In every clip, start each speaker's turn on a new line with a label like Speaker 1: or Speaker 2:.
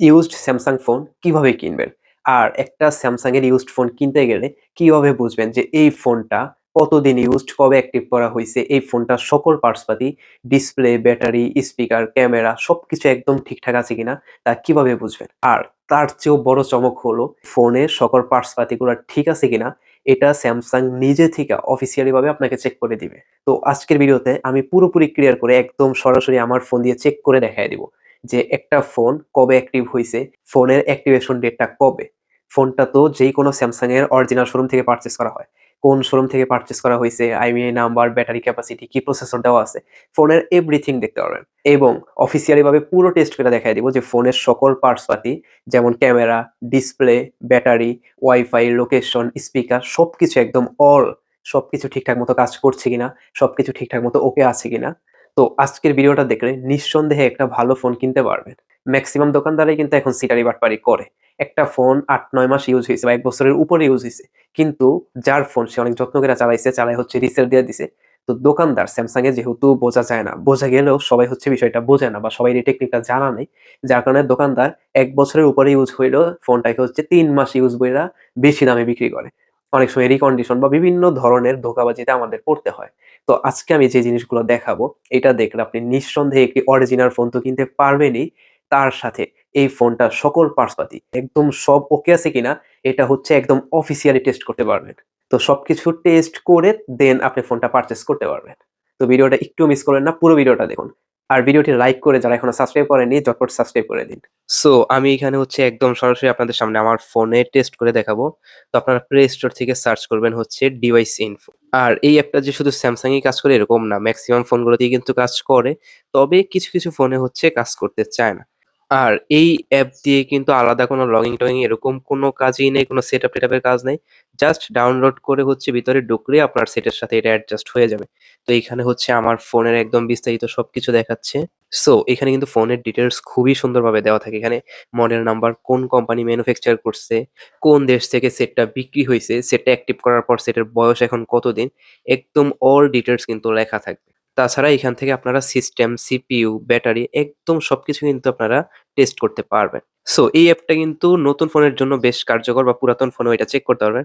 Speaker 1: Used Samsung phone কীভাবে কিনবেন? আর একটা স্যামসাং এর ইউজড ফোন কিনতে গেলে কীভাবে বুঝবেন যে এই ফোনটা কতদিন ইউজড, কবে অ্যাক্টিভ করা হয়েছে এই ফোনটার সকল পার্টসপাতি ডিসপ্লে, ব্যাটারি, স্পিকার, ক্যামেরা সবকিছু একদম ঠিকঠাক আছে কিনা তা কীভাবে বুঝবেন? আর তার চেয়েও বড় চমক হলো ফোনের সকল পার্টস পাতিগুলা ঠিক আছে কিনা এটা স্যামসাং নিজে থেকে অফিসিয়ালি ভাবে আপনাকে চেক করে দিবে। তো আজকের ভিডিওতে আমি পুরোপুরি ক্লিয়ার করে একদম সরাসরি আমার ফোন দিয়ে চেক করে দেখায় দিব। যে একটা ফোন কবে অ্যাক্টিভ হইছে, ফোনের অ্যাক্টিভেশন ডেটটা কবে। ফোনটা তো যেকোনো স্যামসাং এর অরিজিনাল শোরুম থেকে পারচেস করা হয়। কোন শোরুম থেকে পারচেস করা হয়েছে IMEI নাম্বার, ব্যাটারি ক্যাপাসিটি, কি প্রসেসর দেওয়া আছে, ফোনের এভরিথিং দেখতে পারবেন। এবং অফিসিয়ালি ভাবে পুরো টেস্ট করে দেখায় দিব যে ফোনের সকল পার্টস পাতি যেমন camera, display, battery, WiFi, location, speaker সবকিছু একদম অল সবকিছু ঠিকঠাক মতো কাজ করছে কিনা, সবকিছু ঠিকঠাক মতো ওকে আছে কিনা তো আজকের ভিডিওটা দেখলে নিঃসন্দেহে একটা ভালো ফোন কিনতে পারবেন। ম্যাক্সিমাম দোকানদারাই কিন্তু এখন সিটারি বাটপারি করে। একটা ফোন ৮-৯ মাস ইউজ হয়েছে বা এক বছরের উপরে ইউজ হয়েছে কিন্তু যার ফোন সে অনেক যত্ন করে চালাইছে, চালায় হচ্ছে রিসেল দিয়ে দিছে। তো দোকানদার স্যামসাং এ যেহেতু বোঝা যায় না, বোঝা গেলেও সবাই হচ্ছে বিষয়টা বোঝে না বা সবাই এই টেকনিকটা জানা নেই। যার কারণে দোকানদার এক বছরের উপরে ইউজ হইলেও ফোনটাকে হচ্ছে তিন মাস ইউজ বইলা বেশি দামে বিক্রি করে। অনেক সময় রিকন্ডিশন বা বিভিন্ন ধরনের ধোকাবাজিতে আমাদের পড়তে হয়। তো আজকে আমি যে জিনিসগুলো দেখাবো, এটা দেখলে আপনি নিঃসন্দেহে একটি অরিজিনাল ফোন তো কিনতে পারবেনই, তার সাথে এই ফোনটা সকল পার্সপাতি একদম সব ওকে আছে কিনা এটা হচ্ছে একদম অফিসিয়ালি টেস্ট করতে পারবেন। তো সব কিছু টেস্ট করে দেন আপনি ফোনটা পারচেস করতে পারবেন। তো ভিডিওটা একটু মিস করবেন না, পুরো ভিডিওটা দেখুন। আর ভিডিওটি লাইক করে যারা এখনও সাবস্ক্রাইব করেনি ঝটপট সাবস্ক্রাইব করে দিন। সো আমি এখানে হচ্ছে একদম সরাসরি আপনাদের সামনে আমার ফোনে টেস্ট করে দেখাবো। তো আপনারা প্লে স্টোর থেকে সার্চ করবেন হচ্ছে ডিভাইস ইনফো। আর এই অ্যাপটা যে শুধু স্যামসাং এই কাজ করে এরকম না। ম্যাক্সিমাম ফোনগুলোতেই কিন্তু কাজ করে। তবে কিছু, কিছু ফোনে হচ্ছে কাজ করতে চায় না। আর এই অ্যাপ দিয়ে কিন্তু আলাদা কোনো লগইন-টগিং এরকম কোনো কাজই নেই, কোনো সেট সেটআপ টেটআপের কাজ নেই। জাস্ট ডাউনলোড করে হচ্ছে ভিতরে ঢুকলে আপনার সেটের সাথে এটা অ্যাডজাস্ট হয়ে যাবে। তো এইখানে হচ্ছে আমার ফোনের একদম বিস্তারিত সবকিছু দেখাচ্ছে। সো এখানে কিন্তু ফোনের ডিটেলস খুবই সুন্দরভাবে দেওয়া থাকে। এখানে মডেল নাম্বার, কোন কোম্পানি ম্যানুফ্যাকচার করছে, কোন দেশ থেকে সেটটা বিক্রি হইছে, সেটটা অ্যাক্টিভ করার পর সেটের বয়স এখন কতদিন, একদম অল ডিটেইলস কিন্তু লেখা থাকবে। তাছাড়া এখান থেকে আপনারা সিস্টেম, সিপিইউ, ব্যাটারি একদম সবকিছু কিন্তু আপনারা টেস্ট করতে পারবেন। সো এই অ্যাপটা কিন্তু নতুন ফোনের জন্য বেশ কার্যকর বা পুরাতন ফোনেও এটা চেক করতে পারবেন।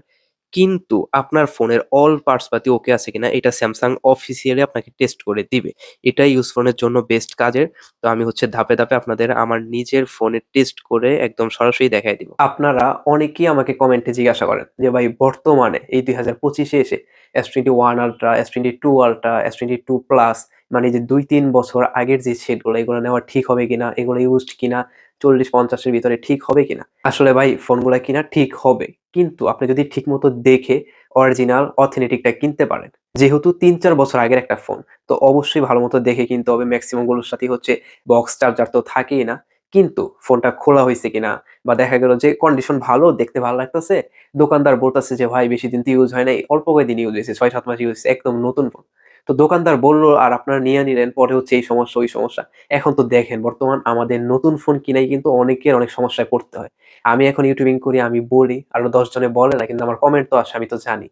Speaker 1: কিন্তু আপনার ফোনের অল পার্টস পাতি ওকে আছে কিনা এটা স্যামসাং অফিসিয়ালি আপনাকে টেস্ট করে দিবে। এটাই ইউজ ফোনের জন্য বেস্ট কাজের। তো আমি হচ্ছে ধাপে, ধাপে আপনাদের আমার নিজের ফোনে টেস্ট করে একদম সরাসরি দেখাই দিব। আপনারা অনেকেই আমাকে কমেন্টে জিজ্ঞাসা করেন যে ভাই বর্তমানে এই দুই হাজার পঁচিশে এসে S21 Ultra, S22 Ultra, S22 Plus মানে যে ২-৩ বছর আগের যে সেটগুলো এগুলো নেওয়া ঠিক হবে কিনা, এগুলো ইউজড কিনা, ৪০-৫০ এর ভিতরে ঠিক হবে কিনা? আসলে ভাই ফোনগুলা কিনা ঠিক হবে। কিন্তু আপনি যদি ঠিক মতো দেখে অরিজিনাল অথেন্টিকটা কিনতে পারেন। যেহেতু ৩-৪ বছর আগের একটা ফোন, তো অবশ্যই ভালো মতো দেখে কিনতে হবে। ম্যাক্সিমামগুলোর সাথেই হচ্ছে বক্স চার্জার তো থাকেই না। কিন্তু ফোনটা খোলা হয়েছে কিনা বা দেখা গেল যে কন্ডিশন ভালো, দেখতে ভালো লাগতেছে। দোকানদার বলতেছে যে ভাই বেশি দিন তো ইউজ হয় নাই। অল্প কয়েকদিন ইউজ হয়েছে ছয় সাত মাস ইউজ একদম নতুন ফোন। তো দোকানদার বলল আর আপনারা নিয়ে নিলেন, পরে হচ্ছে এই সমস্যা, ওই সমস্যা। এখন তো দেখেন বর্তমান আমাদের নতুন ফোন কিনাই কিন্তু অনেকের অনেক সমস্যায় পড়তে হয়। আমি এখন ইউটিউবিং করি, আমি বলি, আরও ১০ জনে বলে না কিন্তু আমার কমেন্ট তো আসে আমি তো জানি।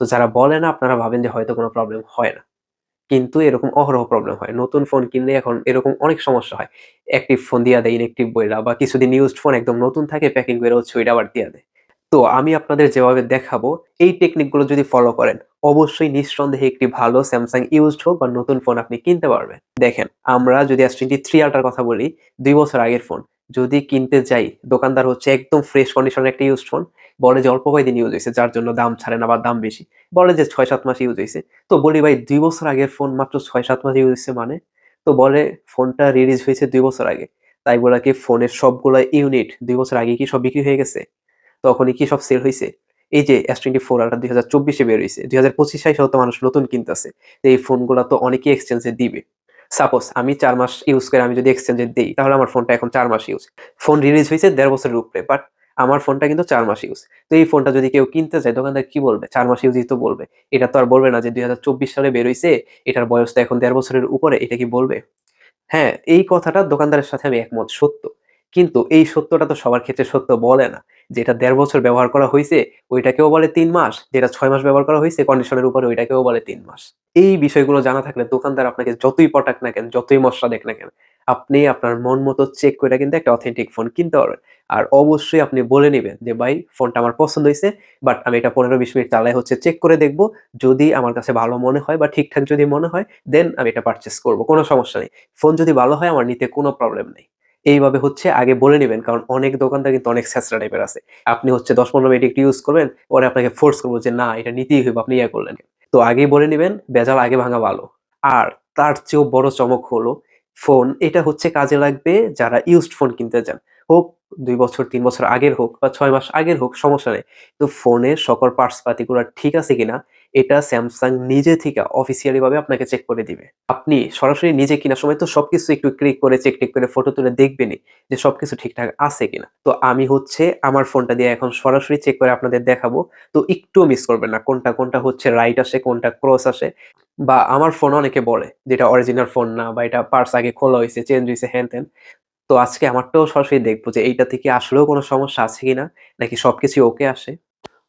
Speaker 1: তো যারা বলে না আপনারা ভাবেন যে হয়তো কোনো প্রবলেম হয় না। কিন্তু এরকম অহরহ প্রবলেম হয়। নতুন ফোন কিনলে এখন এরকম অনেক সমস্যা হয়। অ্যাক্টিভ ফোন দিয়া দেয় ইনঅ্যাক্টিভ বইলা বা কিছুদিন ইউজড ফোন একদম নতুন থাকে প্যাকিং কইরা হচ্ছে ওইটা আবার দিয়া দেয়। তো আমি আপনাদের যেভাবে দেখাবো, এই টেকনিকগুলো যদি ফলো করেন, অবশ্যই নিঃসন্দেহে একটি ভালো স্যামসাং ইউজড হোক বা নতুন ফোন আপনি কিনতে পারবেন। দেখেন, আমরা যদি S23 থ্রি র কথা বলি, দুই বছর আগের ফোন। যদি কিনতে যাই, দোকানদার হচ্ছে একদম ফ্রেশ কন্ডিশনের একটা ইউজড ফোন। বলে যে অল্প কয়েকদিন ইউজ হয়েছে, যার জন্য দাম ছাড়ে না বা দাম বেশি। বলে যে ৬-৭ মাস ইউজ হয়েছে তো বলি ভাই, দুই বছর আগের ফোন মাত্র ৬-৭ মাস ইউজ হয়েছে মানে? তো বলে ফোনটা রিলিজ হয়েছে দুই বছর আগে। তাই বলে কি ফোনের সবগুলা ইউনিট দুই বছর আগে কি সব বিক্রি হয়ে গেছে? তখনই কি সব সেল হয়েছে এই যে S24 Ultra ২০২৪ এ বের হইছে। ২০২৫ এসেও তো মানুষ নতুন কিনতেছে। তো এই ফোনগুলা তো অনেকেই এক্সচেঞ্জ দিবে। সাপোজ আমি চার মাস ইউজ করে আমি যদি এক্সচেঞ্জ দেই তাহলে আমার ফোনটা এখন চার মাস ইউজ। ফোন রিলিজ হইছে ১.৫ বছরের উপরে। বাট আমার ফোনটা কিন্তু চার মাস ইউজ। তো এই ফোনটা যদি কেউ কিনতে চায় দোকানদার কি বলবে? চার মাস ইউজই তো বলবে। এটা তো আর বলবে না যে ২০২৪ সালে বের হইছে, এটার বয়স তো এখন দেড় বছরের উপরে। এটা কি বলবে? হ্যাঁ, এই কথাটা দোকানদারের সাথে আমি একমত সত্য। কিন্তু এই সত্যটা তো সবার ক্ষেত্রে সত্য বলে না।
Speaker 2: যেটা দেড় বছর ব্যবহার করা হইছে ওইটাকেও বলে তিন মাস, যেটা ছয় মাস ব্যবহার করা হইছে কন্ডিশনের উপরে ওইটাকেও বলে তিন মাস। এই বিষয়গুলো জানা থাকলে দোকানদার আপনাকে যতই পটাক না কেন, যতই মশলা দেখ না কেন, আপনি আপনার মন মতো চেক করে কিন্তু একটা অথেন্টিক ফোন কিনতে পারবেন। আর অবশ্যই আপনি বলে নেবেন যে, "ভাই ফোনটা আমার পছন্দ হয়েছে বাট আমি এটা ১৫-২০ মিনিট চালায় হচ্ছে চেক করে দেখব। যদি আমার কাছে ভালো মনে হয় বা ঠিকঠাক যদি মনে হয়, দেন আমি এটা পারচেজ করব। কোনো সমস্যা নেই। ফোন যদি ভালো হয় আমার নিতে কোনো প্রবলেম নেই।" এইভাবে হচ্ছে আগে বলে নেবেন কারণ অনেক দোকানদার কিন্তু অনেক ছ্যাচরা টাইপের আছে। আপনি হচ্ছে দশ পনেরো মিনিট একটু ইউজ করবেন, পরে আপনাকে ফোর্স করব যে, "না, এটা নিতেই হইব, আপনি ইয়া করলেন তো আগেই বলে নিবেন, বেজাল আগে ভাঙা ভালো। আর তার চেয়েও বড় চমক হলো, ফোন এটা হচ্ছে কাজে লাগবে যারা ইউজড ফোন কিনতে চান। হোক দুই বছর, তিন বছর আগের হোক বা ছয় মাস আগের হোক, সমস্যা নেই। তো ফোনের সকল পার্টস পাতিগুলা ঠিক আছে কিনা, এটা স্যামসাং নিজে থেকে অফিসিয়ালি ভাবে আপনাকে চেক করে দিবে। আপনি সরাসরি নিজে কিনার সময় তো সবকিছু একটু ক্লিক করে, চেক-টেক করে, ফটো তুলে দেখবেনই যে সবকিছু ঠিকঠাক আছে কিনা। তো আমি হচ্ছে আমার ফোনটা দিয়ে এখন সরাসরি চেক করে আপনাদের দেখাবো। তো একটুও মিস করবেন না। কোনটা, কোনটা হচ্ছে রাইট আসে, কোনটা ক্রস আসে। বা আমার ফোন অনেকে বলে যে, "এটা অরিজিনাল ফোন না বা এটা পার্স আগে খোলা হয়েছে চেঞ্জ হয়েছে হ্যান-ত্যান।" তো আজকে আমারটাও সরাসরি দেখব যে এইটা থেকে আসলেও কোনো সমস্যা আছে কিনা, নাকি সবকিছুই ওকে আসে।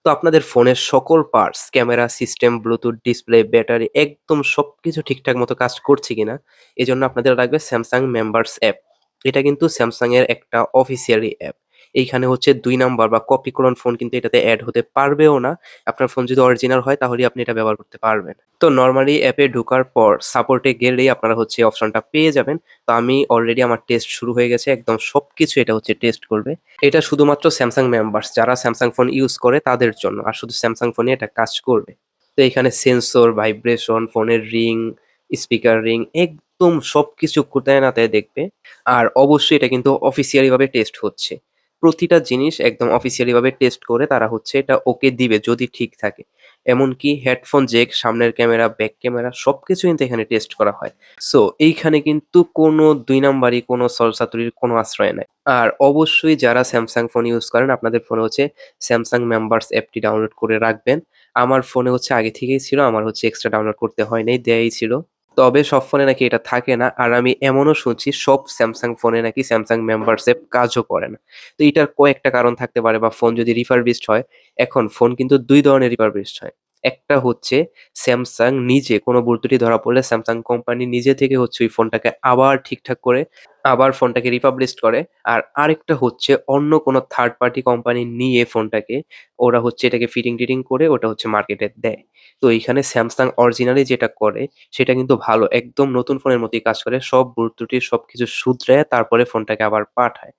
Speaker 2: তো আপনাদের ফোনের সকল parts, camera, system, Bluetooth, display, battery একদম সব কিছু ঠিকঠাক মতো কাজ করছে কিনা, এজন্য আপনাদের লাগবে স্যামসাং মেম্বার্স অ্যাপ। এটা কিন্তু স্যামসাংয়ের একটা অফিসিয়ালি অ্যাপ। এইখানে হচ্ছে দুই নাম্বার বা কপি ক্লোন ফোন কিন্তু এটাতে এড হতে পারবেও না। আপনার ফোন যদি অরিজিনাল হয় তাহলে আপনি এটা ব্যবহার করতে পারবেন। তো নরমালি অ্যাপে ঢোকার পর সাপোর্ট গেলেই আপনারা হচ্ছে অপশনটা পেয়ে যাবেন। তো আমি অলরেডি আমার টেস্ট শুরু হয়ে গেছে। একদম সবকিছু এটা হচ্ছে টেস্ট করবে। এটা শুধুমাত্র স্যামসাং মেম্বারস যারা স্যামসাং ফোন ইউজ করে তাদের জন্য। আর শুধু Samsung ফোনে এটা কাজ করবে। তো এখানে সেন্সর, ভাইব্রেশন, ফোনের রিং, স্পিকার রিং একদম সবকিছু কুতায় নাতায় দেখবে। আর অবশ্যই এটা কিন্তু অফিসিয়ালি ভাবে টেস্ট হচ্ছে। প্রতিটা জিনিস একদম অফিসিয়ালি ভাবে টেস্ট করে তারা হচ্ছে এটা ওকে দিবে যদি ঠিক থাকে। এমনকি হেডফোন জেক সামনের ক্যামেরা, ব্যাক ক্যামেরা সবকিছু কিন্তু এখানে টেস্ট করা হয়। সো এইখানে কিন্তু কোনো দুই নাম্বারই কোনো ছলচাতুরির কোনো আশ্রয় নাই। আর অবশ্যই যারা স্যামসাং ফোন ইউজ করেন আপনাদের ফোনে হচ্ছে স্যামসাং মেম্বারস অ্যাপটি ডাউনলোড করে রাখবেন। আমার ফোনে হচ্ছে আগে থেকেই ছিল। আমার হচ্ছে এক্সট্রা ডাউনলোড করতে হয় নাই, দেয়াই ছিল। তবে সব ফোনে নাকি এটা থাকে না। আর আমি এমনও শুনছি সব স্যামসাং ফোনে নাকি স্যামসাং মেম্বারস কাজও করে না। তো এটার কয়েকটা কারণ থাকতে পারে বা ফোন যদি রিফারবিস্ট হয়, এখন ফোন কিন্তু দুই ধরনের রিফারবিস্ট হয়। একটা হচ্ছে স্যামসাং নিজে কোনো ভুল ধরা পড়লে স্যামসাং কোম্পানি নিজে থেকে হচ্ছে ওই ফোনটাকে আবার ঠিকঠাক করে, আবার ফোনটাকে রিপাবলিশড করে। আর আরেকটা হচ্ছে অন্য কোনো থার্ড পার্টি কোম্পানি নিয়ে ফোনটাকে ওরা হচ্ছে এটাকে ফিটিং-টিটিং করে ওটা হচ্ছে মার্কেটে দেয়। তো এইখানে স্যামসাং অরিজিনালি যেটা করে সেটা কিন্তু ভালো। একদম নতুন ফোনের মতোই কাজ করে। সব ভুল ত্রুটি সবকিছু শুধরায়া তারপরে ফোনটাকে আবার পাঠায়।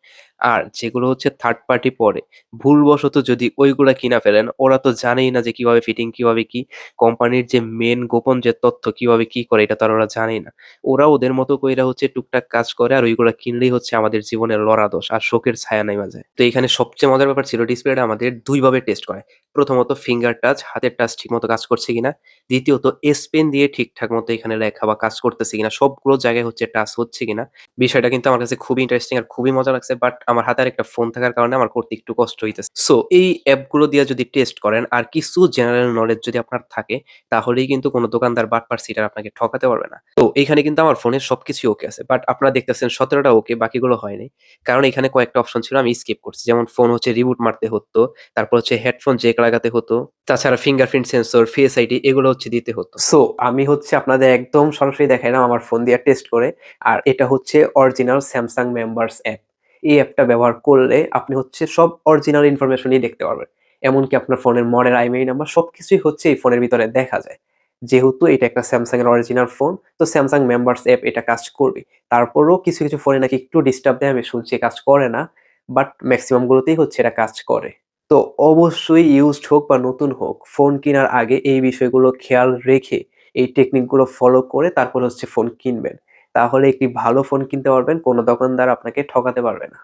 Speaker 2: আর যেগুলো হচ্ছে থার্ড পার্টি পরে, ভুলবশত যদি ওইগুলা কিনা ফেলেন, ওরা তো জানেই না যে কীভাবে ফিটিং, কীভাবে কি, কোম্পানির যে মেন গোপন যে তথ্য কীভাবে কি করে এটা তো আর ওরা জানেই না। ওরা ওদের মতো কইরা হচ্ছে টুকটাক কাজ করে আর ওইগুলা কিনলেই হচ্ছে আমাদের জীবনের লরাদোষ আর শোকের ছায়া নাইমা যায়। তো এখানে সবচেয়ে মজার ব্যাপার ছিল ডিসপ্লেটা আমাদের ২ ভাবে টেস্ট করে। প্রথমত ফিঙ্গার টাচ, হাতের টাচ ঠিকমতো কাজ করছে কিনা। দ্বিতীয়ত এস পেন দিয়ে ঠিকঠাক মতো এখানে লেখা বা কাজ করতেছে কিনা। সবগুলো জায়গায় হচ্ছে টাচ হচ্ছে কিনা। বিষয়টা কিন্তু আমার কাছে খুবই ইন্টারেস্টিং আর খুবই মজা লাগছে। বাট আমার হাতে একটা ফোন থাকার কারণে আমার করতে একটু কষ্ট হইতেছে। সো এই অ্যাপগুলো দিয়ে যদি টেস্ট করেন আর কিছু জেনারেল নলেজ যদি আপনার থাকে, তাহলেই কিন্তু কোনো দোকানদার বাটপার সিটার আপনাকে ঠকাতে পারবে না। তো এখানে কিন্তু আমার ফোনের সবকিছুই ওকে আছে। বাট আপনারা দেখতেছেন ১৭ টা ওকে, বাকিগুলো হয় নাই। কারণ এখানে কয়েকটা অপশন ছিল আমি স্কিপ করছি। যেমন ফোন হচ্ছে রিবুট মারতে হতো, তারপর হচ্ছে হেডফোন জ্যাক লাগাতে হতো। তাছাড়া ফিঙ্গারপ্রিন্ট সেন্সর, ফেস আইডি এগুলো হচ্ছে দিতে হতো। সো আমি হচ্ছে আপনাদের একদম সরাসরি দেখাইলাম আমার ফোন দিয়ে টেস্ট করে। আর এটা হচ্ছে অরিজিনাল স্যামসাং মেম্বারস অ্যাপ। এই অ্যাপটা ব্যবহার করলে আপনি হচ্ছে সব অরিজিনাল ইনফরমেশনই দেখতে পারবেন। এমনকি আপনার ফোনের মডেল, IMEI নাম্বার সবকিছুই হচ্ছে এই ফোনের ভিতরে দেখা যায়। যেহেতু এটা একটা স্যামসাং এর অরিজিনাল ফোন, তো স্যামসাং মেম্বারস অ্যাপ এটা কাজ করবে। তারপরেও কিছু, কিছু ফোনে নাকি একটু ডিস্টার্ব দেয় আমি শুনছি কাজ করে না। বাট মেক্সিমাম গুলোতেই হচ্ছে এটা কাজ করে। তো অবশ্যই ইউজড হোক বা নতুন হোক, ফোন কেনার আগে এই বিষয়গুলো খেয়াল রেখে, এই টেকনিকগুলো ফলো করে তারপর হচ্ছে ফোন কিনবেন। তাহলে একটি ভালো ফোন কিনতে পারবেন। কোনো দোকানদার আপনাকে ঠকাতে পারবে না।